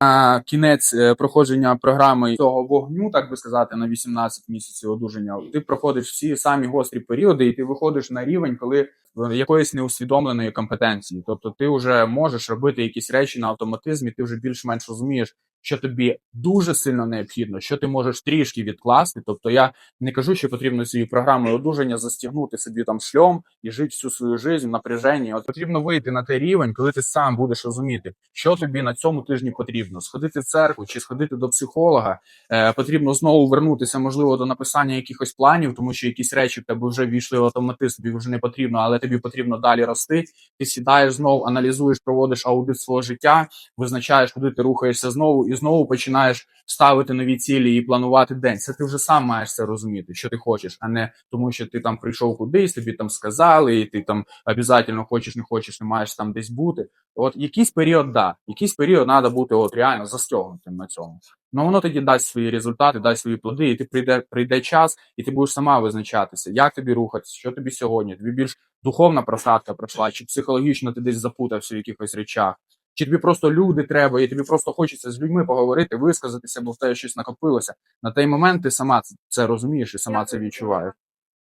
на кінець е, проходження програми цього вогню, так би сказати, на 18 місяців одужання, ти проходиш всі самі гострі періоди, і ти виходиш на рівень, коли в якоїсь неусвідомленої компетенції. Тобто, ти вже можеш робити якісь речі на автоматизмі, ти вже більш-менш розумієш, що тобі дуже сильно необхідно, що ти можеш трішки відкласти. Тобто, я не кажу, що потрібно цією програмою одужання застігнути собі там шльом і жити всю свою життя в напряженні. От потрібно вийти на той рівень, коли ти сам будеш розуміти, що тобі на цьому тижні потрібно: сходити в церкву чи сходити до психолога. Е, потрібно знову вернутися, можливо, до написання якихось планів, тому що якісь речі в тебе вже війшли в автоматизм, тобі вже не потрібно, але тобі потрібно далі рости. Ти сідаєш знову, аналізуєш, проводиш аудит свого життя, визначаєш, куди ти рухаєшся знову, і знову починаєш ставити нові цілі і планувати день. Це ти вже сам маєш це розуміти, що ти хочеш, а не тому, що ти там прийшов кудись, тобі там сказали, і ти там обов'язково хочеш, не хочеш, не маєш там десь бути. От якийсь період, да, якийсь період треба бути от реально застягнутим на цьому. Ну воно тоді дасть свої результати, дасть свої плоди, і ти прийде, прийде час, і ти будеш сама визначатися, як тобі рухатися, що тобі сьогодні. Тобі більш духовна просадка пройшла, чи психологічно ти десь запутався в якихось речах, чи тобі просто люди треба, і тобі просто хочеться з людьми поговорити, висказатися, бо в тебе щось накопилося. На той момент ти сама це- розумієш і сама це відчуваєш.